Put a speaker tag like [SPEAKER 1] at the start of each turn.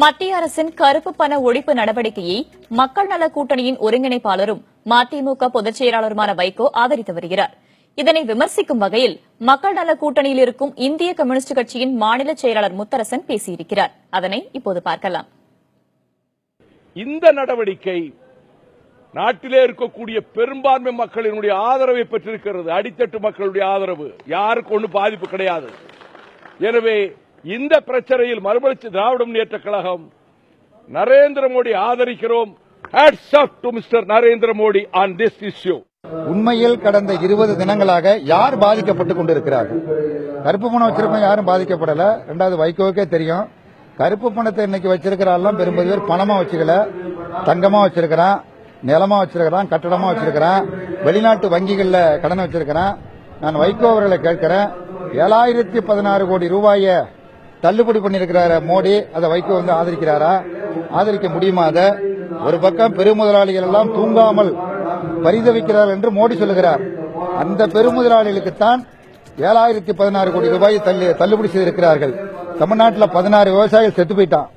[SPEAKER 1] மத்திய அரசின் கருப்பு பண ஒழிப்பு நடவடிக்கையை மக்கள் நல கூட்டணியின் ஒருங்கிணைப்பாளரும் மதிமுக பொதுச் செயலாளருமான வைகோ ஆதரித்து வருகிறார். இதனை விமர்சிக்கும் வகையில் மக்கள் நல கூட்டணியில் இருக்கும் இந்திய கம்யூனிஸ்ட் கட்சியின் மாநில செயலாளர் முத்தரசன் பேசியிருக்கிறார். அதனை இப்போது பார்க்கலாம்.
[SPEAKER 2] இந்த நடவடிக்கை நாட்டிலே இருக்கக்கூடிய பெரும்பான்மை மக்களினுடைய ஆதரவை பெற்றிருக்கிறது. அடித்தட்டு மக்களுடைய ஆதரவு. யாருக்கு ஒன்றும் பாதிப்பு கிடையாது. எனவே இந்த பிரச்சனையில் Marumalarchi Dravida Munnetra Kazhagam Narendra Modi ஆதரிக்கிறோம். Of mister Narendra Modi on this issue
[SPEAKER 3] உண்மையில் கடந்த இருபது தினங்களாக யார் பாதிக்கப்பட்டுக் கொண்டிருக்கிறார்கள்? கருப்பு பணம் வச்சிருக்கோம் யாரும் பாதிக்கப்படல. ரெண்டாவது வைகோவுக்கே தெரியும். கருப்பு பணத்தை இன்னைக்கு வச்சிருக்கிறாரெல்லாம் பெரும்பது பேர் பணமா வச்சுக்கல. தங்கமா வச்சிருக்கிறான். நிலமா வச்சிருக்கிறான். கட்டடமா வச்சிருக்கிறான். வெளிநாட்டு வங்கிகள்ல கடன் வச்சிருக்கிறான். நான் வைகோ அவர்களை கேட்கிறேன். ஏழாயிரத்தி பதினாறு கோடி ரூபாயை தள்ளுபடி பண்ணியிருக்கிறார மோடி? அதை வைகோ வந்து ஆதரிக்கிறாரா? ஆதரிக்க முடியுமா அதை? ஒரு பக்கம் பெருமுதலாளிகள் எல்லாம் தூங்காமல் பரிதவிக்கிறார் என்று மோடி சொல்லுகிறார். அந்த பெருமுதலாளிகளுக்குத்தான் ஏழாயிரத்தி பதினாறு கோடி ரூபாய் தள்ளு- தள்ளுபடி செய்திருக்கிறார்கள். தமிழ்நாட்டில் பதினாறு விவசாயிகள் செத்து போயிட்டான்.